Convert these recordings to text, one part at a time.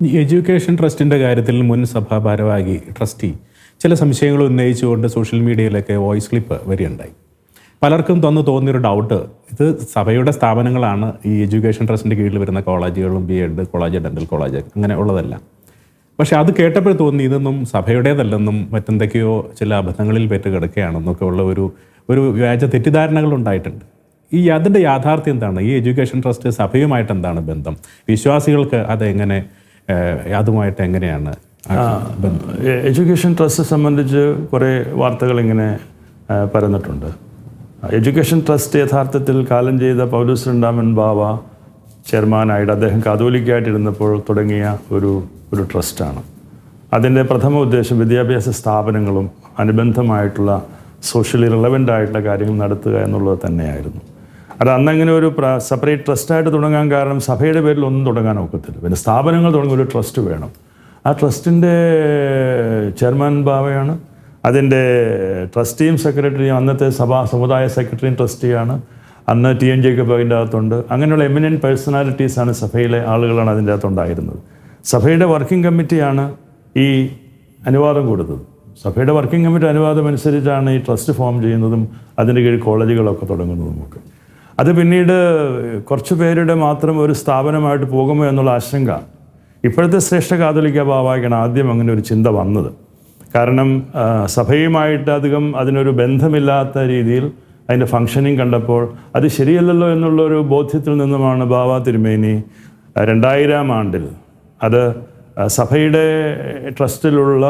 ഈ എഡ്യൂക്കേഷൻ ട്രസ്റ്റിന്റെ കാര്യത്തിൽ മുൻ സഭാ ഭാരവാഹി ട്രസ്റ്റി ചില സംശയങ്ങൾ ഉന്നയിച്ചുകൊണ്ട് സോഷ്യൽ മീഡിയയിലൊക്കെ വോയിസ് ക്ലിപ്പ് വരികയുണ്ടായി. പലർക്കും തന്നു തോന്നിയൊരു ഡൗട്ട് ഇത് സഭയുടെ സ്ഥാപനങ്ങളാണ് ഈ എഡ്യൂക്കേഷൻ ട്രസ്റ്റിന്റെ കീഴിൽ വരുന്ന കോളേജുകളും B ed college dental college അങ്ങനെ ഉള്ളതല്ല. പക്ഷെ അത് കേട്ടപ്പോൾ തോന്നി ഇതൊന്നും സഭയുടേതല്ലെന്നും മറ്റെന്തൊക്കെയോ ചില അബദ്ധങ്ങളിൽ പെറ്റ് കിടക്കുകയാണെന്നൊക്കെ ഉള്ള ഒരു ഒരു വ്യാജ തെറ്റിദ്ധാരണകൾ ഉണ്ടായിട്ടുണ്ട്. ഈ അതിന്റെ യാഥാർത്ഥ്യം എന്താണ്? ഈ എഡ്യൂക്കേഷൻ ട്രസ്റ്റ് സഭയുമായിട്ട് എന്താണ് ബന്ധം? വിശ്വാസികൾക്ക് അതെങ്ങനെ അതുമായിട്ട് എങ്ങനെയാണ് എഡ്യൂക്കേഷൻ ട്രസ്റ്റ് സംബന്ധിച്ച് കുറേ വാർത്തകൾ ഇങ്ങനെ പരന്നിട്ടുണ്ട്. എഡ്യൂക്കേഷൻ ട്രസ്റ്റ് യഥാർത്ഥത്തിൽ കാലം ചെയ്ത പൗലൂസ് രണ്ടാമൻ ബാവ ചെയർമാനായിട്ട് അദ്ദേഹം കാതോലിക്കായിട്ടിരുന്നപ്പോൾ തുടങ്ങിയ ഒരു ഒരു ട്രസ്റ്റാണ്. അതിന്റെ പ്രഥമ ഉദ്ദേശം വിദ്യാഭ്യാസ സ്ഥാപനങ്ങളും അനുബന്ധമായിട്ടുള്ള സോഷ്യലി റിലവന്റ് ആയിട്ടുള്ള കാര്യങ്ങൾ നടത്തുക എന്നുള്ളത് തന്നെയായിരുന്നു. അത് അന്നങ്ങനെ ഒരു സെപ്പറേറ്റ് ട്രസ്റ്റായിട്ട് തുടങ്ങാൻ കാരണം സഭയുടെ പേരിൽ ഒന്നും തുടങ്ങാൻ ഒക്കത്തില്ല. പിന്നെ സ്ഥാപനങ്ങൾ തുടങ്ങുന്ന ഒരു ട്രസ്റ്റ് വേണം. ആ ട്രസ്റ്റിന്റെ ചെയർമാൻ ബാവയാണ്. അതിന്റെ ട്രസ്റ്റിയും സെക്രട്ടറിയും അന്നത്തെ സഭാ സമുദായ സെക്രട്ടറിയും ട്രസ്റ്റിയാണ് അന്ന് ടി എൻ ജേക്കബ് അതിന്റെ അകത്തുണ്ട്. അങ്ങനെയുള്ള എമിനന്റ് പേഴ്സണാലിറ്റീസാണ് സഭയിലെ ആളുകളാണ് അതിന്റെ അകത്തുണ്ടായിരുന്നത്. സഭയുടെ വർക്കിംഗ് കമ്മിറ്റിയാണ് ഈ അനുവാദം കൊടുത്തത്. സഭയുടെ വർക്കിംഗ് കമ്മിറ്റി അനുവാദം അനുസരിച്ചാണ് ഈ ട്രസ്റ്റ് ഫോം ചെയ്യുന്നതും അതിന്റെ കീഴിൽ കോളേജുകളൊക്കെ തുടങ്ങുന്നതും ഒക്കെ അത് പിന്നീട് കുറച്ച് പേരുടെ മാത്രം ഒരു സ്ഥാപനമായിട്ട് പോകുമോ എന്നുള്ള ആശങ്ക. ഇപ്പോഴത്തെ ശ്രേഷ്ഠ കാതോലിക്ക ബാബായ്ക്കാണ് ആദ്യം അങ്ങനെ ഒരു ചിന്ത വന്നത്. കാരണം സഭയുമായിട്ട് അധികം അതിനൊരു ബന്ധമില്ലാത്ത രീതിയിൽ അതിന്റെ ഫങ്ഷനിങ് കണ്ടപ്പോൾ അത് ശരിയല്ലല്ലോ എന്നുള്ളൊരു ബോധ്യത്തിൽ നിന്നുമാണ് ബാബ തിരുമേനി രണ്ടായിരം ആണ്ടിൽ അത് സഭയുടെ ട്രസ്റ്റിലുള്ള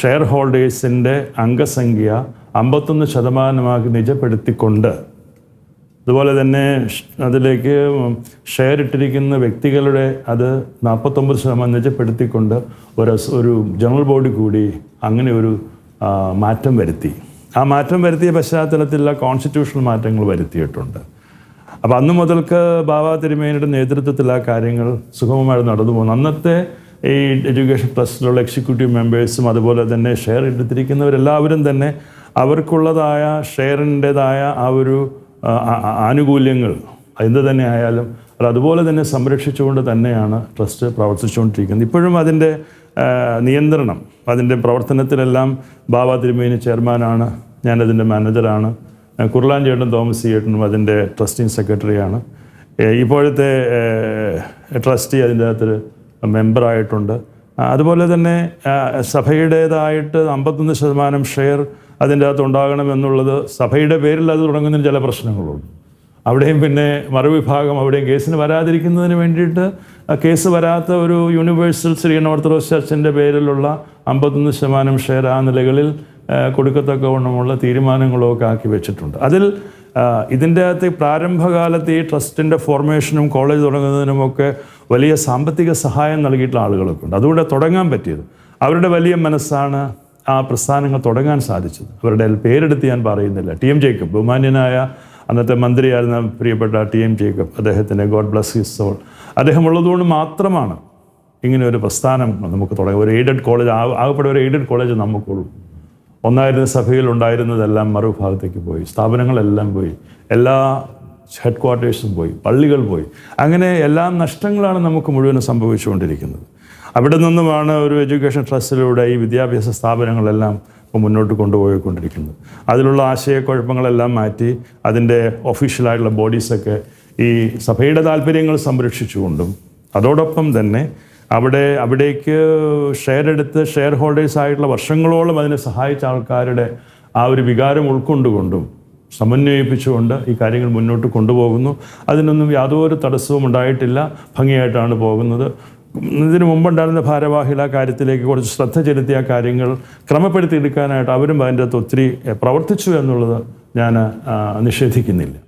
ഷെയർ ഹോൾഡേഴ്സിന്റെ അംഗസംഖ്യ അമ്പത്തൊന്ന് ശതമാനമാക്കി നിജപ്പെടുത്തിക്കൊണ്ട് അതുപോലെ തന്നെ അതിലേക്ക് ഷെയർ ഇട്ടിരിക്കുന്ന വ്യക്തികളുടെ അത് നാൽപ്പത്തൊമ്പത് ശതമാനം നിജപ്പെടുത്തിക്കൊണ്ട് ഒരു ഒരു ജനറൽ ബോഡി കൂടി അങ്ങനെ ഒരു മാറ്റം വരുത്തി. ആ മാറ്റം വരുത്തിയ പശ്ചാത്തലത്തിലുള്ള കോൺസ്റ്റിറ്റ്യൂഷണൽ മാറ്റങ്ങൾ വരുത്തിയിട്ടുണ്ട്. അപ്പോൾ അന്ന് മുതൽക്ക് ബാബ തിരുമേനിയുടെ നേതൃത്വത്തിൽ ആ കാര്യങ്ങൾ സുഗമമായി നടന്നു പോകുന്നു അന്നത്തെ ഈ എഡ്യൂക്കേഷൻ ട്രസ്റ്റിലുള്ള എക്സിക്യൂട്ടീവ് മെമ്പേഴ്സും അതുപോലെ തന്നെ ഷെയർ എടുത്തിരിക്കുന്നവരെല്ലാവരും തന്നെ അവർക്കുള്ളതായ ഷെയറിന്റെതായ ആ ഒരു ആനുകൂല്യങ്ങൾ എന്ത് തന്നെ ആയാലും അത് അതുപോലെ തന്നെ സംരക്ഷിച്ചുകൊണ്ട് തന്നെയാണ് ട്രസ്റ്റ് പ്രവർത്തിച്ചുകൊണ്ടിരിക്കുന്നത്. ഇപ്പോഴും അതിന്റെ നിയന്ത്രണം അതിന്റെ പ്രവർത്തനത്തിലെല്ലാം ബാബ തിരുമേനി ചെയർമാനാണ് ഞാനതിന്റെ മാനേജറാണ് കുർലാൻ ചേട്ടൻ തോമസ് ചേട്ടനും അതിന്റെ ട്രസ്റ്റിംഗ് സെക്രട്ടറിയാണ്. ഇപ്പോഴത്തെ ട്രസ്റ്റി അതിന്റെ അകത്തൊരു മെമ്പറായിട്ടുണ്ട്. അതുപോലെ തന്നെ സഭയുടേതായിട്ട് അമ്പത്തൊന്ന് ശതമാനം ഷെയർ അതിന്റെ അകത്ത് ഉണ്ടാകണമെന്നുള്ളത് സഭയുടെ പേരിൽ അത് തുടങ്ങുന്നതിന് ചില പ്രശ്നങ്ങളുണ്ട്. അവിടെയും പിന്നെ മറുവിഭാഗം അവിടെയും കേസിന് വരാതിരിക്കുന്നതിന് വേണ്ടിയിട്ട് കേസ് വരാത്ത ഒരു യൂണിവേഴ്സൽ ശ്രീ ഓർത്തഡോക്സ് ചർച്ചിന്റെ പേരിലുള്ള അമ്പത്തൊന്ന് ശതമാനം ഷെയർ ആ നിലകളിൽ കൊടുക്കത്തക്ക കൊടുക്കത്തക്കവണ്ണമുള്ള തീരുമാനങ്ങളൊക്കെ ആക്കി വെച്ചിട്ടുണ്ട്. അതിൽ ഇതിന്റെ അകത്ത് പ്രാരംഭകാലത്ത് ഈ ട്രസ്റ്റിന്റെ ഫോർമേഷനും കോളേജ് തുടങ്ങുന്നതിനുമൊക്കെ വലിയ സാമ്പത്തിക സഹായം നൽകിയിട്ടുള്ള ആളുകളൊക്കെ ഉണ്ട്. അതുകൂടെ തുടങ്ങാൻ പറ്റിയത് അവരുടെ വലിയ മനസ്സാണ് ആ പ്രസ്ഥാനങ്ങൾ തുടങ്ങാൻ സാധിച്ചത്. അവരുടെ പേരെടുത്ത് ഞാൻ പറയുന്നില്ല. ടി എം ജേക്കബ് ബഹുമാന്യനായ അന്നത്തെ മന്ത്രിയായിരുന്ന പ്രിയപ്പെട്ട ടി എം ജേക്കബ് അദ്ദേഹത്തിന്റെ ഗോഡ് ബ്ലസ് ഹിസ് സോൾ. അദ്ദേഹം ഉള്ളതുകൊണ്ട് മാത്രമാണ് ഇങ്ങനെ ഒരു പ്രസ്ഥാനം നമുക്ക് തുടങ്ങി ഒരു എയ്ഡഡ് കോളേജ് ആകപ്പെട്ട ഒരു എയ്ഡഡ് കോളേജ് നമുക്കുള്ളൂ. ഒന്നായിരുന്ന സഭയിൽ ഉണ്ടായിരുന്നതെല്ലാം മറുഭാഗത്തേക്ക് പോയി. സ്ഥാപനങ്ങളെല്ലാം പോയി. എല്ലാ ഹെഡ് ക്വാർട്ടേഴ്സും പോയി. പള്ളികൾ പോയി. അങ്ങനെ എല്ലാ നഷ്ടങ്ങളാണ് നമുക്ക് മുഴുവനും സംഭവിച്ചുകൊണ്ടിരിക്കുന്നത്. അവിടെ നിന്നുമാണ് ഒരു എഡ്യൂക്കേഷൻ ട്രസ്റ്റിലൂടെ ഈ വിദ്യാഭ്യാസ സ്ഥാപനങ്ങളെല്ലാം ഇപ്പോൾ മുന്നോട്ട് കൊണ്ടുപോയിക്കൊണ്ടിരിക്കുന്നത്. അതിലുള്ള ആശയക്കുഴപ്പങ്ങളെല്ലാം മാറ്റി അതിന്റെ ഒഫീഷ്യലായിട്ടുള്ള ബോഡീസൊക്കെ ഈ സഭയുടെ താല്പര്യങ്ങൾ സംരക്ഷിച്ചുകൊണ്ടും അതോടൊപ്പം തന്നെ അവിടെ അവിടേക്ക് ഷെയർ എടുത്ത് ഷെയർ ഹോൾഡേഴ്സ് ആയിട്ടുള്ള വർഷങ്ങളോളം അതിനെ സഹായിച്ച ആൾക്കാരുടെ ആ ഒരു വികാരം ഉൾക്കൊണ്ടുകൊണ്ടും സമന്വയിപ്പിച്ചുകൊണ്ട് ഈ കാര്യങ്ങൾ മുന്നോട്ട് കൊണ്ടുപോകുന്നു. അതിനൊന്നും യാതൊരു തടസ്സവും ഉണ്ടായിട്ടില്ല. ഭംഗിയായിട്ടാണ് പോകുന്നത്. ഇതിനു മുമ്പുണ്ടായിരുന്ന ഭാരവാഹികൾ ആ കാര്യത്തിലേക്ക് കുറച്ച് ശ്രദ്ധ ചെലുത്തിയ കാര്യങ്ങൾ ക്രമപ്പെടുത്തിയെടുക്കാനായിട്ട് അവരും അതിന്റെ അകത്ത് ഒത്തിരി പ്രവർത്തിച്ചു എന്നുള്ളത് ഞാൻ നിഷേധിക്കുന്നില്ല.